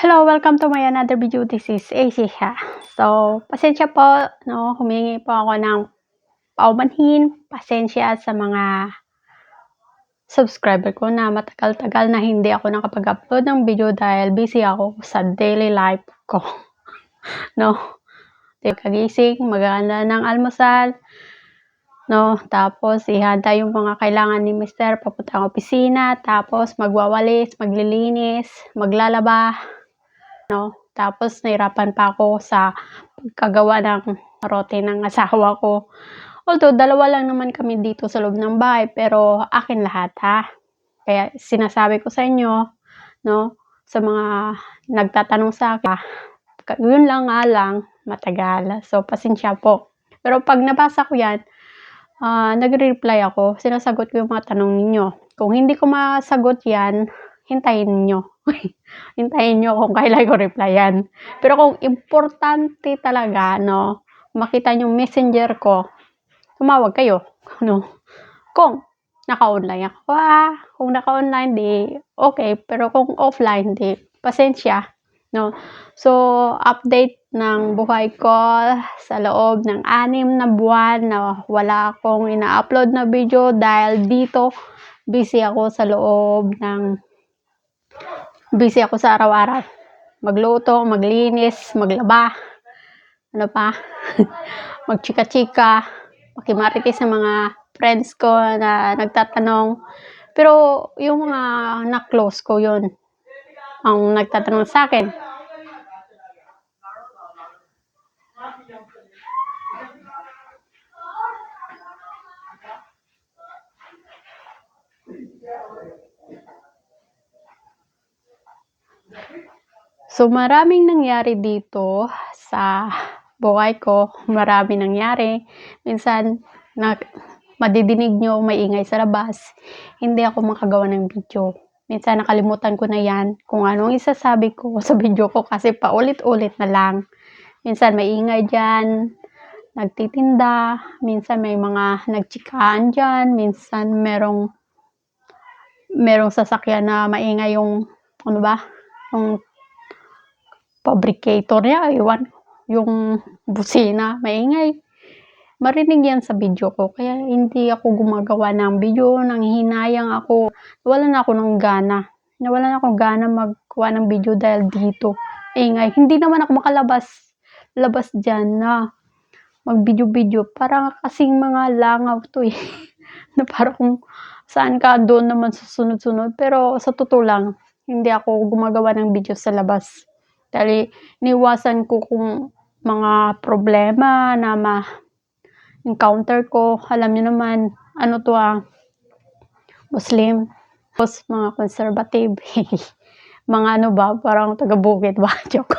Hello, welcome to my another video. This is Asia. So, pasensya po, no, humingi po ako ng paumanhin, pasensya sa mga subscriber ko na matagal-tagal na hindi ako nakapag-upload ng video dahil busy ako sa daily life ko. no, kagising, maganda ng almusal, no, tapos ihanda yung mga kailangan ni Mr. papunta ng opisina, tapos magwawalis, maglilinis, maglalaba, no? Tapos nahirapan pa ako sa pagkagawa ng rote ng asawa ko. Although dalawa lang naman kami dito sa loob ng bahay, pero akin lahat ha. Kaya sinasabi ko sa inyo, no, sa mga nagtatanong sa akin, yun lang nga lang, matagal. So, pasensya po. Pero pag nabasa ko yan, ah, nagre-reply ako, sinasagot ko yung mga tanong ninyo. Kung hindi ko masagot yan, hintayin nyo. hintayin nyo kung kailan ko replyan. Pero kung importante talaga, no, makita nyo messenger ko, tumawag kayo. No? Kung naka-online ako, ah, kung naka-online, di okay. Pero kung offline, di pasensya. No? So, update ng buhay ko sa loob ng anim na buwan na wala akong ina-upload na video dahil dito busy ako sa loob ng busy ako sa araw-araw. Magluto, maglinis, maglaba, ano pa, magchika-chika, makimarites sa mga friends ko na nagtatanong. Pero yung mga na-close ko yun, ang nagtatanong sa akin. So, maraming nangyari dito sa buhay ko. Marami nangyari. Minsan, na, madidinig nyo may ingay sa labas. Hindi ako makagawa ng video. Minsan, nakalimutan ko na yan kung anong isasabi ko sa video ko kasi paulit-ulit na lang. Minsan, may ingay dyan. Nagtitinda. Minsan, may mga nagchikaan dyan. Minsan, merong merong sasakyan na maingay yung ano ba? Yung fabricator niya, iwan, yung busina, maingay. Marinig yan sa video ko, kaya hindi ako gumagawa ng video, nang hinayang ako, wala na ako ng gana. Nawala na ako gana magkuha ng video dahil dito. Ingay. Hindi naman ako makalabas, labas dyan na mag-video-video. Parang kasing mga langaw to eh. na parang saan ka doon naman sa sunod-sunod. Pero sa totoo lang, hindi ako gumagawa ng video sa labas. Dahil niwasan ko kung mga problema na ma-encounter ko. Alam niyo naman, ano to ah, Muslim. Tapos mga conservative. mga ano ba, parang taga-bukid ba? Joke.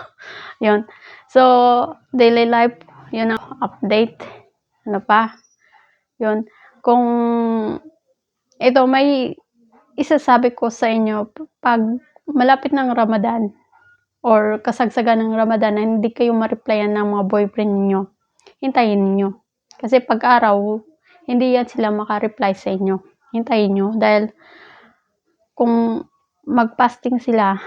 yun. So, daily life, yun ang update. Ano pa? Yun. Kung ito, may isasabi ko sa inyo, pag malapit ng Ramadan, or kasagsagan ng Ramadan na hindi kayo ma-replyan ng mga boyfriend niyo, hintayin niyo. Kasi pag araw, hindi yan sila maka-reply sa inyo. Hintayin niyo. Dahil kung mag-fasting sila,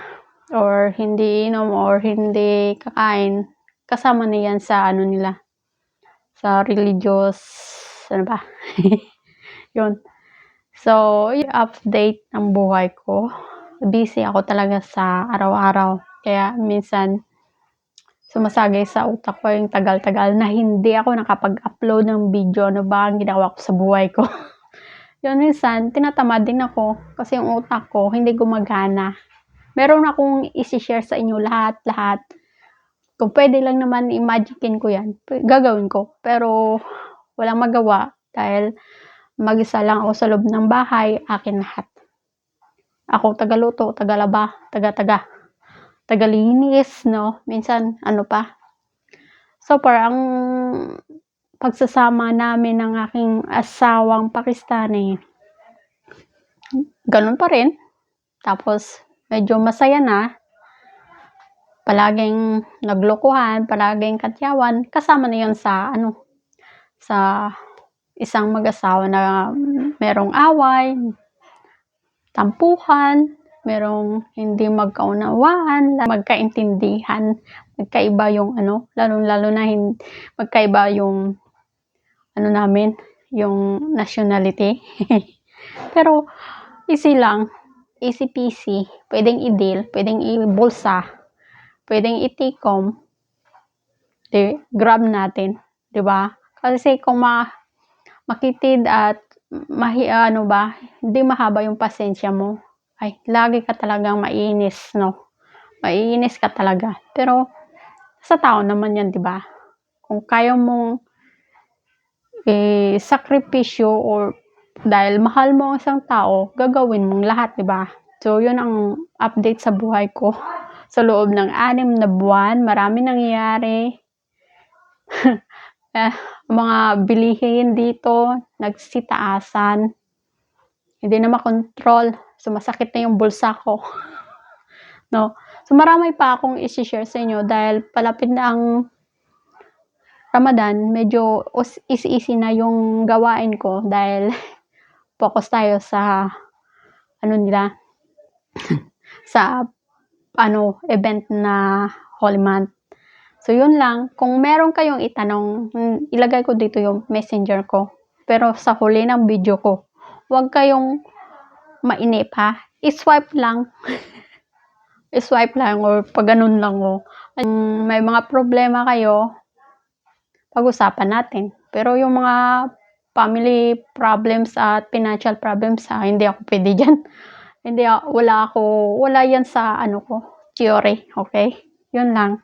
or hindi inom, or hindi kakain, kasama na yan sa ano nila, sa religious, ano ba? Yun. So, yung update ng buhay ko, busy ako talaga sa araw-araw. Kaya minsan, sumasagay sa utak ko yung tagal-tagal na hindi ako nakapag-upload ng video. Ano ba ang ginawa ko sa buhay ko? Yun, minsan, tinatamad din ako kasi yung utak ko hindi gumagana. Meron akong isi-share sa inyo lahat-lahat. Kung pwede lang naman imaginein ko yan, gagawin ko. Pero, walang magawa dahil mag-isa lang ako sa loob ng bahay, akin lahat. Ako tagaluto, tagalaba, taga-taga, tagalinis, no? Minsan, ano pa. So, parang pagsasama namin ng aking asawang Pakistani, ganun pa rin. Tapos, medyo masaya na. Palaging naglokohan, palaging katyawan. Kasama na yun sa, ano, sa isang mag-asawa na merong away, tampuhan, merong hindi magkaunawaan, magkaintindihan, magkaiba yung ano, lalo-lalo na hin- magkaiba yung ano namin, yung nationality. Pero easy lang, easy peasy, pwedeng i-deal, pwedeng i-bulsa, pwedeng itikom, di, grab natin, 'di ba? Kasi kung ma makitid at mahi ano ba, hindi mahaba yung pasensya mo, ay lagi ka talagang mainis, no? Maiinis ka talaga. Pero sa tao naman 'yan, 'di ba? Kung kaya mong eh, sakripisyo or dahil mahal mo ang isang tao, gagawin mong lahat, 'di ba? So, 'yun ang update sa buhay ko. Sa loob ng anim na buwan, marami nangyayari. eh, mga bilihin dito, nagsitaasan. Hindi na makontrol. Sumasakit na yung bulsa ko. no? So, marami pa akong isi-share sa inyo dahil palapit na ang Ramadan, medyo easy-easy na yung gawain ko dahil focus tayo sa ano nila sa ano event na Holy Month. So yun lang, kung meron kayong itanong, mm, ilagay ko dito yung messenger ko. Pero sa huli ng video ko, huwag kayong mainip ha. I-swipe lang. I-swipe lang or pag ganun lang o. Kung may mga problema kayo, pag-usapan natin. Pero yung mga family problems at financial problems, ha, hindi ako pwede dyan. Hindi, wala ako, wala yan sa ano ko, theory, okay? Yun lang.